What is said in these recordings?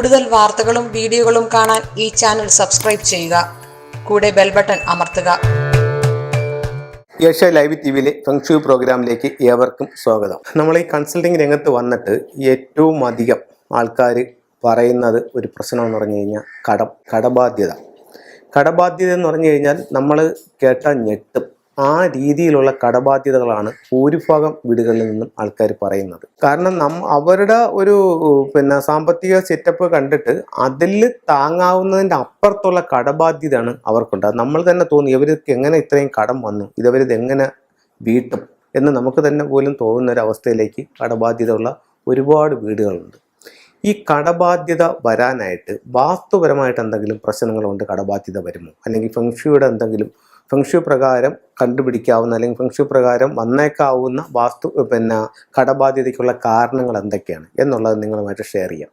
കൂടുതൽ വാർത്തകളും വീഡിയോകളും കാണാൻ ഈ ചാനൽ സബ്സ്ക്രൈബ് ചെയ്യുക. കൂടെ ബെൽ ബട്ടൺ അമർത്തുക. ഏഷ്യ ലൈവ് ടി വിയിലെ ഫെങ്ഷു പ്രോഗ്രാമിലേക്ക് ഏവർക്കും സ്വാഗതം. നമ്മൾ ഈ കൺസൾട്ടിംഗ് രംഗത്ത് വന്നിട്ട് ഏറ്റവും അധികം ആൾക്കാർ പറയുന്നത് ഒരു പ്രശ്നമെന്ന് പറഞ്ഞു കഴിഞ്ഞാൽ കടം കടബാധ്യത. കടബാധ്യത എന്ന് പറഞ്ഞു കഴിഞ്ഞാൽ നമ്മൾ കേട്ട ഞെട്ടും. ആ രീതിയിലുള്ള കടബാധ്യതകളാണ് ഭൂരിഭാഗം വീടുകളിൽ നിന്നും ആൾക്കാർ പറയുന്നത്. കാരണം നം അവരുടെ ഒരു പിന്നെ സാമ്പത്തിക സെറ്റപ്പ് കണ്ടിട്ട് അതിൽ താങ്ങാവുന്നതിന്റെ അപ്പുറത്തുള്ള കടബാധ്യതയാണ് അവർക്കുണ്ട് നമ്മൾ തന്നെ തോന്നി ഇവർക്ക് എങ്ങനെ ഇത്രയും കടം വന്നു? ഇതവരിത് എങ്ങനെ വീട്ടും? എന്ന് നമുക്ക് തന്നെ പോലും തോന്നുന്ന ഒരു അവസ്ഥയിലേക്ക് കടബാധ്യതയുള്ള ഒരുപാട് വീടുകളുണ്ട്. ഈ കടബാധ്യത വരാനായിട്ട് വാസ്തുപരമായിട്ട് എന്തെങ്കിലും പ്രശ്നങ്ങളുണ്ട് കടബാധ്യത വരുമോ? അല്ലെങ്കിൽ ഫെങ്ഷുയുടെ എന്തെങ്കിലും ഫെങ്ഷു പ്രകാരം കണ്ടുപിടിക്കാവുന്ന അല്ലെങ്കിൽ ഫെങ്ഷു പ്രകാരം വന്നേക്കാവുന്ന വാസ്തു പിന്നെ കടബാധ്യതയ്ക്കുള്ള കാരണങ്ങൾ എന്തൊക്കെയാണ് എന്നുള്ളത് നിങ്ങളുമായിട്ട് ഷെയർ ചെയ്യാം.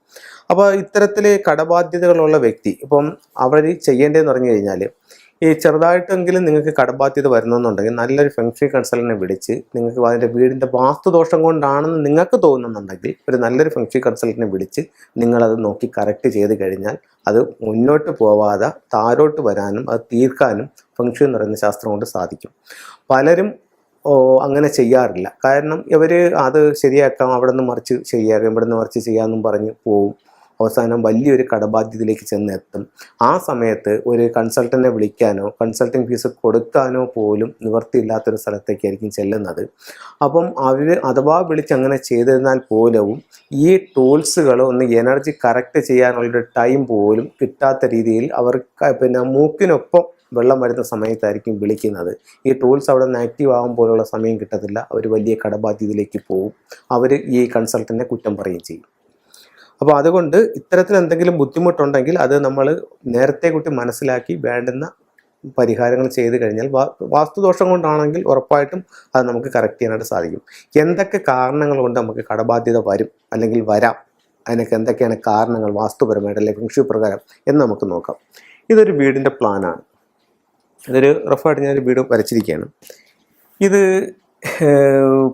അപ്പോൾ ഇത്തരത്തിൽ കടബാധ്യതകളുള്ള വ്യക്തി ഇപ്പം അവർ ചെയ്യേണ്ടതെന്ന് പറഞ്ഞു കഴിഞ്ഞാൽ ഈ ചെറുതായിട്ടെങ്കിലും നിങ്ങൾക്ക് കടബാധ്യത വരുന്നെന്നുണ്ടെങ്കിൽ നല്ലൊരു ഫെങ്ഷി കൺസൾട്ടിനെ വിളിച്ച് നിങ്ങൾക്ക് അതിന്റെ വീടിന്റെ വാസ്തുദോഷം കൊണ്ടാണെന്ന് നിങ്ങൾക്ക് തോന്നുന്നുണ്ടെങ്കിൽ ഒരു നല്ലൊരു ഫെങ്ഷി കൺസൾട്ടിനെ വിളിച്ച് നിങ്ങളത് നോക്കി കറക്റ്റ് ചെയ്ത് കഴിഞ്ഞാൽ അത് മുന്നോട്ട് പോവാതെ താരോട്ട് വരാനും അത് തീർക്കാനും ഫെങ്ഷി എന്ന് പറയുന്ന ശാസ്ത്രം കൊണ്ട് സാധിക്കും. പലരും അങ്ങനെ ചെയ്യാറില്ല. കാരണം ഇവർ അത് ശരിയാക്കാം അവിടെ നിന്ന് മറിച്ച് ശരിയാക്കാം ഇവിടെ നിന്ന് മറിച്ച് ചെയ്യാമെന്നും പറഞ്ഞ് പോവും. അവസാനം വലിയൊരു കടബാധ്യതയിലേക്ക് ചെന്നെത്തും. ആ സമയത്ത് ഒരു കൺസൾട്ടന്റിനെ വിളിക്കാനോ കൺസൾട്ടിങ് ഫീസ് കൊടുക്കാനോ പോലും നിവർത്തിയില്ലാത്തൊരു സ്ഥലത്തേക്കായിരിക്കും ചെല്ലുന്നത്. അപ്പം അവർ അഥവാ വിളിച്ച് അങ്ങനെ ചെയ്തിരുന്നാൽ പോലും ഈ ടൂൾസുകൾ ഒന്ന് എനർജി കറക്റ്റ് ചെയ്യാനുള്ളൊരു ടൈം പോലും കിട്ടാത്ത രീതിയിൽ അവർക്ക് പിന്നെ മൂക്കിനൊപ്പം വെള്ളം വരുന്ന സമയത്തായിരിക്കും വിളിക്കുന്നത്. ഈ ടൂൾസ് അവിടെ നിന്ന് ആക്റ്റീവ് ആകും പോലുള്ള സമയം കിട്ടത്തില്ല. അവർ വലിയ കടബാധ്യതയിലേക്ക് പോകും അവർ ഈ കൺസൾട്ടന്റിനെ കുറ്റം പറയുകയും ചെയ്യും. അപ്പോൾ അതുകൊണ്ട് ഇത്തരത്തിൽ എന്തെങ്കിലും ബുദ്ധിമുട്ടുണ്ടെങ്കിൽ അത് നമ്മൾ നേരത്തെ കൂട്ടി മനസ്സിലാക്കി വേണ്ടുന്ന പരിഹാരങ്ങൾ ചെയ്ത് കഴിഞ്ഞാൽ വാസ്തുദോഷം കൊണ്ടാണെങ്കിൽ ഉറപ്പായിട്ടും അത് നമുക്ക് കറക്റ്റ് ചെയ്യാനായിട്ട് സാധിക്കും. എന്തൊക്കെ കാരണങ്ങൾ കൊണ്ട് നമുക്ക് കടബാധ്യത വരും അല്ലെങ്കിൽ വരാം? അതിനൊക്കെ എന്തൊക്കെയാണ് കാരണങ്ങൾ? വാസ്തുപരമായിട്ട് അല്ലെങ്കിൽ ഫിങ്ഷു പ്രകാരം എന്ന് നമുക്ക് നോക്കാം. ഇതൊരു വീടിന്റെ പ്ലാനാണ് ഇതൊരു റഫായിട്ട് ഞാനൊരു വീട് വരച്ചിരിക്കുകയാണ്. ഇത്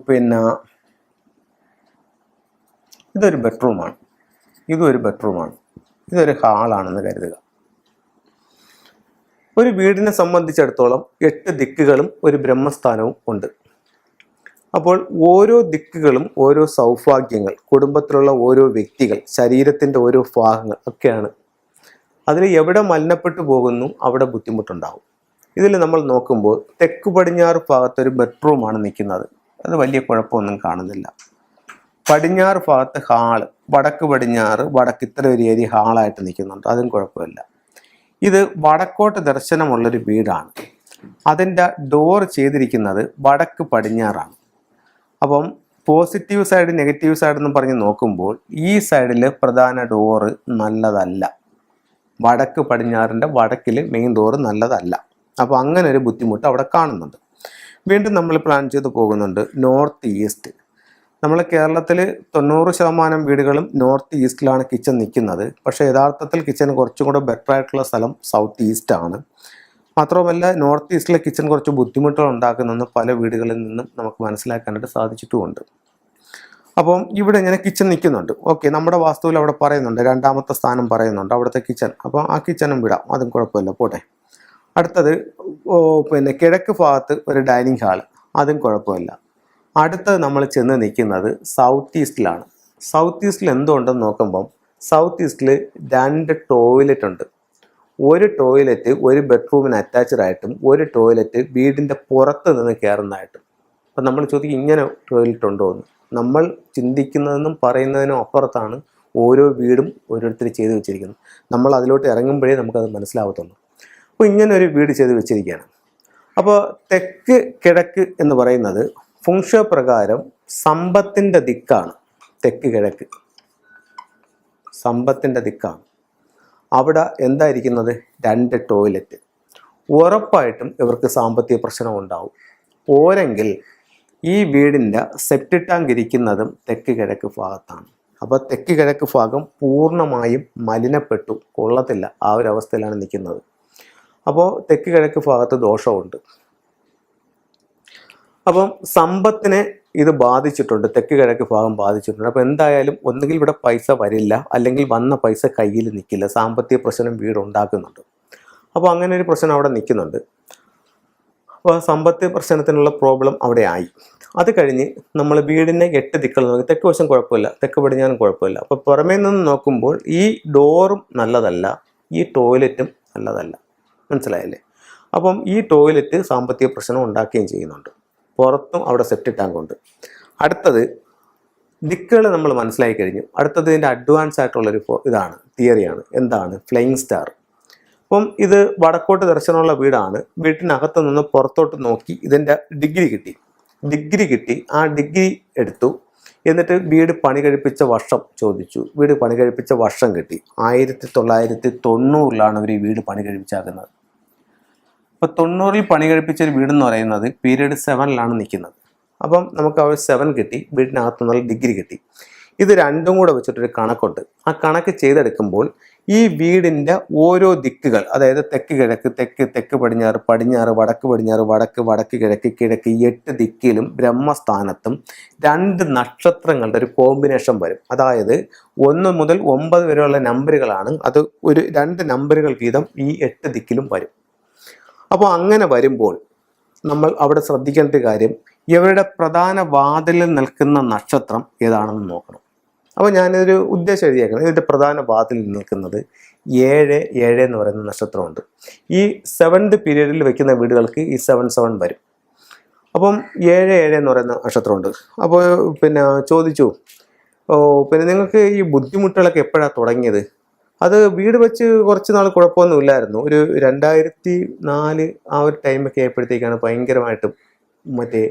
പിന്നെ ഇതൊരു ബെഡ്റൂമാണ് ഇതും ഒരു ബെഡ്റൂമാണ്. ഇതൊരു ഹാളാണെന്ന് കരുതുക. ഒരു വീടിനെ സംബന്ധിച്ചിടത്തോളം എട്ട് ദിക്കുകളും ഒരു ബ്രഹ്മസ്ഥാനവും ഉണ്ട്. അപ്പോൾ ഓരോ ദിക്കുകളും ഓരോ സൗഭാഗ്യങ്ങൾ കുടുംബത്തിലുള്ള ഓരോ വ്യക്തികൾ ശരീരത്തിന്റെ ഓരോ ഭാഗങ്ങൾ ഒക്കെയാണ്. അതിൽ എവിടെ മലിനപ്പെട്ടു പോകുന്നു അവിടെ ബുദ്ധിമുട്ടുണ്ടാവും. ഇതിൽ നമ്മൾ നോക്കുമ്പോൾ തെക്ക് പടിഞ്ഞാറ് ഭാഗത്തൊരു ബെഡ്റൂമാണ് നിൽക്കുന്നത്. അത് വലിയ കുഴപ്പമൊന്നും കാണുന്നില്ല. പടിഞ്ഞാറ് ഭാഗത്ത് ഹാൾ വടക്ക് പടിഞ്ഞാറ് വടക്ക് ഇത്ര ഒരു ഏരിയ ഹാളായിട്ട് നിൽക്കുന്നുണ്ട്. അതും കുഴപ്പമില്ല. ഇത് വടക്കോട്ട് ദർശനമുള്ളൊരു വീടാണ്. അതിന്റെ ഡോർ ചെയ്തിരിക്കുന്നത് വടക്ക് പടിഞ്ഞാറാണ്. അപ്പം പോസിറ്റീവ് സൈഡ് നെഗറ്റീവ് സൈഡ് എന്ന് പറഞ്ഞ് നോക്കുമ്പോൾ ഈ സൈഡിൽ പ്രധാന ഡോറ് നല്ലതല്ല. വടക്ക് പടിഞ്ഞാറിന്റെ വടക്കിൽ മെയിൻ ഡോറ് നല്ലതല്ല. അപ്പോൾ അങ്ങനെ ഒരു ബുദ്ധിമുട്ട് അവിടെ കാണുന്നുണ്ട്. വീണ്ടും നമ്മൾ പ്ലാൻ ചെയ്ത് പോകുന്നുണ്ട് നോർത്ത് ഈസ്റ്റ് നമ്മൾ കേരളത്തിൽ തൊണ്ണൂറ് ശതമാനം വീടുകളും നോർത്ത് ഈസ്റ്റിലാണ് കിച്ചൺ നിൽക്കുന്നത്. പക്ഷേ യഥാർത്ഥത്തിൽ കിച്ചൺ കുറച്ചും കൂടെ ബെറ്റർ ആയിട്ടുള്ള സ്ഥലം സൗത്ത് ഈസ്റ്റ് ആണ്. മാത്രമല്ല നോർത്ത് ഈസ്റ്റിലെ കിച്ചൺ കുറച്ച് ബുദ്ധിമുട്ടുകൾ ഉണ്ടാക്കുന്നെന്ന് പല വീടുകളിൽ നിന്നും നമുക്ക് മനസ്സിലാക്കാനായിട്ട് സാധിച്ചിട്ടുമുണ്ട്. അപ്പം ഇവിടെ ഇങ്ങനെ കിച്ചൺ നിൽക്കുന്നുണ്ട്. ഓക്കെ നമ്മുടെ വാസ്തുവിൽ അവിടെ പറയുന്നുണ്ട് രണ്ടാമത്തെ സ്ഥാനം പറയുന്നുണ്ട് അവിടുത്തെ കിച്ചൺ. അപ്പോൾ ആ കിച്ചണും വിടാം അതും കുഴപ്പമില്ല പോട്ടെ. അടുത്തത് പിന്നെ കിഴക്ക് ഭാഗത്ത് ഒരു ഡൈനിങ് ഹാൾ അതും കുഴപ്പമില്ല. അടുത്തത് നമ്മൾ ചെന്ന് നിൽക്കുന്നത് സൗത്ത് ഈസ്റ്റിലാണ് സൗത്ത് ഈസ്റ്റിൽ എന്തുണ്ടെന്ന് നോക്കുമ്പം സൗത്ത് ഈസ്റ്റിൽ രണ്ട് ടോയ്ലറ്റ് ഉണ്ട്. ഒരു ടോയ്ലറ്റ് ഒരു ബെഡ്റൂമിന് അറ്റാച്ച്ഡ് ആയിട്ടും ഒരു ടോയ്ലറ്റ് വീടിന്റെ പുറത്ത് നിന്ന് കയറുന്നതായിട്ടും. അപ്പം നമ്മൾ ചോദിക്കും ഇങ്ങനെ ടോയ്ലറ്റ് ഉണ്ടോ എന്ന്. നമ്മൾ ചിന്തിക്കുന്നതെന്നും പറയുന്നതിനും അപ്പുറത്താണ് ഓരോ വീടും ഓരോരുത്തർ ചെയ്ത് വെച്ചിരിക്കുന്നത്. നമ്മൾ അതിലോട്ട് ഇറങ്ങുമ്പോഴേ നമുക്കത് മനസ്സിലാവത്തുള്ളൂ. അപ്പോൾ ഇങ്ങനെ ഒരു വീട് ചെയ്ത് വെച്ചിരിക്കുകയാണ്. അപ്പോൾ തെക്ക് കിഴക്ക് എന്ന് പറയുന്നത് ഫുങ്ഷ പ്രകാരം സമ്പത്തിന്റെ ദിക്കാണ് തെക്ക് കിഴക്ക്. സമ്പത്തിന്റെ ദിക്കാണ്. അവിടെ എന്തായിരിക്കുന്നത്? രണ്ട് ടോയ്ലറ്റ്. ഉറപ്പായിട്ടും ഇവർക്ക് സാമ്പത്തിക പ്രശ്നം ഉണ്ടാവും. പോരെങ്കിൽ ഈ വീടിന്റെ സെപ്റ്റി ടാങ്ക് ഇരിക്കുന്നതും തെക്ക് കിഴക്ക് ഭാഗത്താണ്. അപ്പോൾ തെക്ക് കിഴക്ക് ഭാഗം പൂർണമായും മലിനപ്പെട്ടു കൊള്ളത്തില്ല ആ ഒരു അവസ്ഥയിലാണ് നിൽക്കുന്നത്. അപ്പോൾ തെക്ക് കിഴക്ക് ഭാഗത്ത് ദോഷമുണ്ട്. അപ്പം സമ്പത്തിനെ ഇത് ബാധിച്ചിട്ടുണ്ട് തെക്ക് കിഴക്ക് ഭാഗം ബാധിച്ചിട്ടുണ്ട്. അപ്പോൾ എന്തായാലും ഒന്നുകിൽ ഇവിടെ പൈസ വരില്ല അല്ലെങ്കിൽ വന്ന പൈസ കയ്യിൽ നിൽക്കില്ല സാമ്പത്തിക പ്രശ്നം വീട് ഉണ്ടാക്കുന്നുണ്ട് അപ്പോൾ അങ്ങനെ ഒരു പ്രശ്നം അവിടെ നിൽക്കുന്നുണ്ട്. അപ്പോൾ സമ്പത്ത് പ്രശ്നത്തിനുള്ള പ്രോബ്ലം അവിടെ ആയി അത് കഴിഞ്ഞ് നമ്മൾ വീടിന്റെ എട്ട് ദിക്കുകൾ നോക്കി. തെക്ക് വശം കുഴപ്പമില്ല തെക്ക് പടിഞ്ഞാറും കുഴപ്പമില്ല. അപ്പോൾ പുറമേ നിന്ന് നോക്കുമ്പോൾ ഈ ഡോറും നല്ലതല്ല ഈ ടോയ്ലറ്റും നല്ലതല്ല. മനസ്സിലായല്ലേ? അപ്പം ഈ ടോയ്ലറ്റ് സാമ്പത്തിക പ്രശ്നം ഉണ്ടാക്കുകയും ചെയ്യുന്നുണ്ട്. പുറത്തും അവിടെ സെപ്റ്റി ടാങ്ക് ഉണ്ട് അടുത്തത് ദിക്കുകൾ നമ്മൾ മനസ്സിലാക്കി കഴിഞ്ഞു. അടുത്തത് ഇതിന്റെ അഡ്വാൻസ് ആയിട്ടുള്ളൊരു ഇതാണ് തിയറിയാണ് എന്താണ്? ഫ്ലൈയിങ് സ്റ്റാർ അപ്പം ഇത് വടക്കോട്ട് ദർശനമുള്ള വീടാണ്. വീട്ടിനകത്ത് നിന്ന് പുറത്തോട്ട് നോക്കി ഇതിന്റെ ഡിഗ്രി കിട്ടി. ഡിഗ്രി കിട്ടി. ആ ഡിഗ്രി എടുത്തു. എന്നിട്ട് വീട് പണി കഴിപ്പിച്ച വർഷം ചോദിച്ചു. വീട് പണി കഴിപ്പിച്ച വർഷം കിട്ടി. ആയിരത്തി തൊള്ളായിരത്തി തൊണ്ണൂറിലാണ് അവർ ഈ വീട് പണി കഴിപ്പിച്ചാക്കുന്നത്. അപ്പോൾ തൊണ്ണൂറിൽ പണി കഴിപ്പിച്ച ഒരു വീടെന്ന് പറയുന്നത് പീരീഡ് സെവനിലാണ് നിൽക്കുന്നത്. അപ്പം നമുക്ക് ആ ഒരു സെവൻ കിട്ടി വീടിനകത്ത് നല്ല ഡിഗ്രി കിട്ടി. ഇത് രണ്ടും കൂടെ വെച്ചിട്ടൊരു കണക്കുണ്ട്. ആ കണക്ക് ചെയ്തെടുക്കുമ്പോൾ ഈ വീടിന്റെ ഓരോ ദിക്കുകൾ അതായത് തെക്ക് കിഴക്ക് തെക്ക് തെക്ക് പടിഞ്ഞാറ് പടിഞ്ഞാറ് വടക്ക് പടിഞ്ഞാറ് വടക്ക് വടക്ക് കിഴക്ക് കിഴക്ക് എട്ട് ദിക്കിലും ബ്രഹ്മസ്ഥാനത്തും രണ്ട് നക്ഷത്രങ്ങളുടെ ഒരു കോമ്പിനേഷൻ വരും. അതായത് ഒന്ന് മുതൽ ഒമ്പത് വരെയുള്ള നമ്പറുകളാണ് അത് ഒരു രണ്ട് നമ്പറുകൾ വീതം ഈ എട്ട് ദിക്കിലും വരും. അപ്പോൾ അങ്ങനെ വരുമ്പോൾ നമ്മൾ അവിടെ ശ്രദ്ധിക്കേണ്ട കാര്യം ഇവരുടെ പ്രധാന വാതിലിൽ നിൽക്കുന്ന നക്ഷത്രം ഏതാണെന്ന് നോക്കണം. അപ്പോൾ ഞാനൊരു ഉദ്ദേശം എഴുതിയേക്കണം ഇതിന്റെ പ്രധാന വാതിലിൽ നിൽക്കുന്നത് ഏഴ് ഏഴ് എന്ന് പറയുന്ന നക്ഷത്രമുണ്ട്. ഈ സെവൻത് പീരീഡിൽ വെക്കുന്ന വീടുകൾക്ക് ഈ സെവൻ സെവൻ വരും. അപ്പം ഏഴ് ഏഴ് എന്ന് പറയുന്ന നക്ഷത്രമുണ്ട്. അപ്പോൾ പിന്നെ ചോദിച്ചു പിന്നെ നിങ്ങൾക്ക് ഈ ബുദ്ധിമുട്ടുകളൊക്കെ എപ്പോഴാണ് തുടങ്ങിയത്? അത് വീട് വെച്ച് കുറച്ച് നാൾ കുഴപ്പമൊന്നുമില്ലായിരുന്നു ഒരു രണ്ടായിരത്തി നാല് ആ ഒരു ടൈമൊക്കെ ആയപ്പോഴത്തേക്കാണ് ഭയങ്കരമായിട്ട് മറ്റേ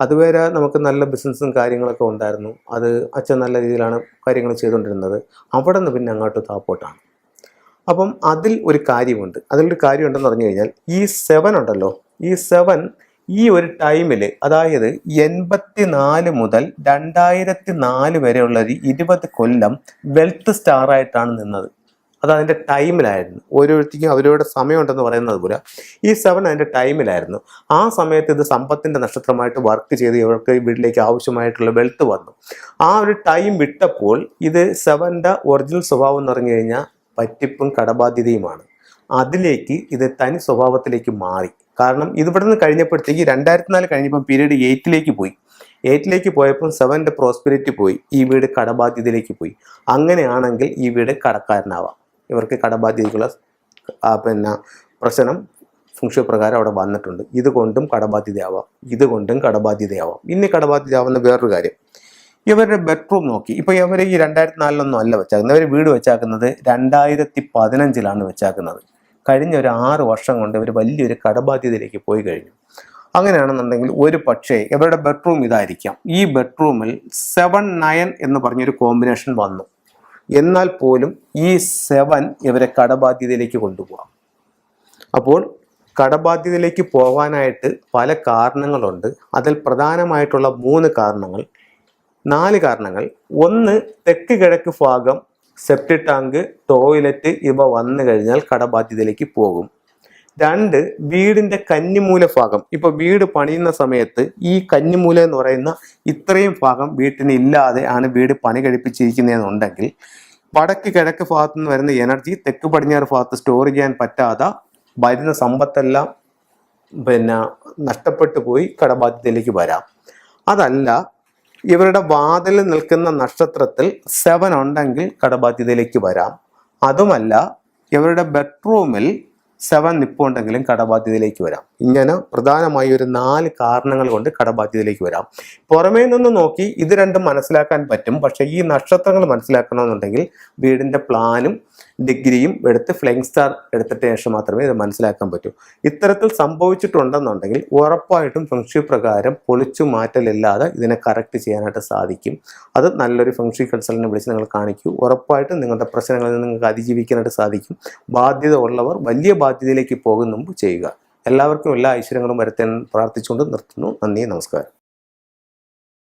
അതുവരെ നമുക്ക് നല്ല ബിസിനസ്സും കാര്യങ്ങളൊക്കെ ഉണ്ടായിരുന്നു. അത് അച്ഛൻ നല്ല രീതിയിലാണ് കാര്യങ്ങൾ ചെയ്തുകൊണ്ടിരുന്നത്. അവിടെ നിന്ന് പിന്നെ അങ്ങോട്ട് താപ്പോട്ടാണ്. അപ്പം അതിൽ ഒരു കാര്യമുണ്ട്. അതിലൊരു കാര്യമുണ്ടെന്ന് പറഞ്ഞു കഴിഞ്ഞാൽ ഈ സെവൻ ഉണ്ടല്ലോ. ഈ സെവൻ ഈ ഒരു ടൈമിൽ അതായത് എൺപത്തി നാല് മുതൽ രണ്ടായിരത്തി നാല് വരെയുള്ള ഒരു ഇരുപത് കൊല്ലം വെൽത്ത് സ്റ്റാർ ആയിട്ടാണ് നിന്നത്. അത് അതിന്റെ ടൈമിലായിരുന്നു. ഓരോരുത്തർക്കും അവരവരുടെ സമയമുണ്ടെന്ന് പറയുന്നത് പോലെ ഈ സെവൻ അതിന്റെ ടൈമിലായിരുന്നു. ആ സമയത്ത് ഇത് സമ്പത്തിന്റെ നക്ഷത്രമായിട്ട് വർക്ക് ചെയ്ത് ഇവർക്ക് വീട്ടിലേക്ക് ആവശ്യമായിട്ടുള്ള വെൽത്ത് വന്നു. ആ ഒരു ടൈം വിട്ടപ്പോൾ ഇത് സെവന്റെ ഒറിജിനൽ സ്വഭാവം എന്ന് പറഞ്ഞു കഴിഞ്ഞാൽ പറ്റിപ്പും കടബാധ്യതയുമാണ്. അതിലേക്ക് ഇത് തനി സ്വഭാവത്തിലേക്ക് മാറി. കാരണം ഇത് ഇവിടെ നിന്ന് കഴിഞ്ഞപ്പോഴത്തേക്ക് രണ്ടായിരത്തി നാല് കഴിഞ്ഞപ്പം പീരീഡ് എയ്റ്റിലേക്ക് പോയി. എയ്റ്റിലേക്ക് പോയപ്പോൾ സെവന്റെ പ്രോസ്പെരിറ്റി പോയി. ഈ വീട് കടബാധ്യതയിലേക്ക് പോയി. അങ്ങനെയാണെങ്കിൽ ഈ വീട് കടക്കാരനാവാം. ഇവർക്ക് കടബാധ്യതയ്ക്കുള്ള പിന്നെ പ്രശ്നം ഫുങ്ഷ പ്രകാരം അവിടെ വന്നിട്ടുണ്ട്. ഇതുകൊണ്ടും കടബാധ്യതയാവാം. ഇതുകൊണ്ടും കടബാധ്യതയാവാം. ഇനി കടബാധ്യതയാവുന്ന വേറൊരു കാര്യം. ഇവരുടെ ബെഡ്റൂം നോക്കി. ഇപ്പൊ ഇവർ ഈ രണ്ടായിരത്തി നാലിലൊന്നും അല്ല വെച്ചാക്കുന്നത്. ഇവർ വീട് വെച്ചാക്കുന്നത് രണ്ടായിരത്തി പതിനഞ്ചിലാണ് വെച്ചാക്കുന്നത്. കഴിഞ്ഞ ഒരു ആറ് വർഷം കൊണ്ട് ഇവർ വലിയൊരു കടബാധ്യതയിലേക്ക് പോയി കഴിഞ്ഞു. അങ്ങനെയാണെന്നുണ്ടെങ്കിൽ ഒരു പക്ഷേ ഇവരുടെ ബെഡ്റൂം ഇതായിരിക്കാം. ഈ ബെഡ്റൂമിൽ സെവൻ നയൻ എന്ന് പറഞ്ഞൊരു കോമ്പിനേഷൻ വന്നു. എന്നാൽ പോലും ഈ സെവൻ ഇവരെ കടബാധ്യതയിലേക്ക് കൊണ്ടുപോകാം അപ്പോൾ കടബാധ്യതയിലേക്ക് പോകാനായിട്ട് പല കാരണങ്ങളുണ്ട്. അതിൽ പ്രധാനമായിട്ടുള്ള മൂന്ന് കാരണങ്ങൾ. നാല് കാരണങ്ങൾ. ഒന്ന് തെക്ക് കിഴക്ക് ഭാഗം സെപ്റ്റി ടാങ്ക് ടോയ്ലറ്റ് ഇവ വന്നു കഴിഞ്ഞാൽ കടബാധ്യതയിലേക്ക് പോകും. രണ്ട് വീടിന്റെ കന്നിമൂല ഭാഗം ഇപ്പോൾ വീട് പണിയുന്ന സമയത്ത് ഈ കന്നിമൂല എന്ന് പറയുന്ന ഇത്രയും ഭാഗം വീട്ടിന് ഇല്ലാതെ ആണ് വീട് പണി കഴിപ്പിച്ചിരിക്കുന്നതെന്നുണ്ടെങ്കിൽ വടക്ക് കിഴക്ക് ഭാഗത്തു നിന്ന് വരുന്ന എനർജി തെക്ക് പടിഞ്ഞാറ് ഭാഗത്ത് സ്റ്റോർ ചെയ്യാൻ പറ്റാതെ വരുന്ന സമ്പത്തെല്ലാം പിന്നെ നഷ്ടപ്പെട്ടു പോയി കടബാധ്യതയിലേക്ക് വരാം. അതല്ല ഇവരുടെ വാതിൽ നിൽക്കുന്ന നക്ഷത്രത്തിൽ സെവൻ ഉണ്ടെങ്കിൽ കടബാധ്യതയിലേക്ക് വരാം. അതുമല്ല ഇവരുടെ ബെഡ്റൂമിൽ സെവൻ നിപ്പുണ്ടെങ്കിലും കടബാധ്യതയിലേക്ക് വരാം. ഇങ്ങനെ പ്രധാനമായി ഒരു നാല് കാരണങ്ങൾ കൊണ്ട് കടബാധ്യതയിലേക്ക് വരാം. പുറമേ നിന്ന് നോക്കി ഇത് രണ്ടും മനസ്സിലാക്കാൻ പറ്റും. പക്ഷേ ഈ നക്ഷത്രങ്ങൾ മനസ്സിലാക്കണമെന്നുണ്ടെങ്കിൽ വീടിന്റെ പ്ലാനും ഡിഗ്രിയും എടുത്ത് ഫ്ലൈങ് സ്റ്റാർ എടുത്തിട്ട് ശേഷം മാത്രമേ ഇത് മനസ്സിലാക്കാൻ പറ്റൂ. ഇത്തരത്തിൽ സംഭവിച്ചിട്ടുണ്ടെന്നുണ്ടെങ്കിൽ ഉറപ്പായിട്ടും ഫംഗ്ഷി പ്രകാരം പൊളിച്ചു മാറ്റലില്ലാതെ ഇതിനെ കറക്റ്റ് ചെയ്യാനായിട്ട് സാധിക്കും. അത് നല്ലൊരു ഫംഗ്ഷി കൺസൾട്ടിനെ വിളിച്ച് നിങ്ങൾ കാണിക്കൂ. ഉറപ്പായിട്ടും നിങ്ങളുടെ പ്രശ്നങ്ങളിൽ നിങ്ങൾക്ക് അതിജീവിക്കാനായിട്ട് സാധിക്കും. ബാധ്യത ഉള്ളവർ വലിയ ബാധ്യതയിലേക്ക് പോകുന്ന മുമ്പ് ചെയ്യുക. എല്ലാവർക്കും എല്ലാ ഐശ്വര്യങ്ങളും വരുത്താൻ പ്രാർത്ഥിച്ചുകൊണ്ട് നിർത്തുന്നു. നന്ദി നമസ്കാരം.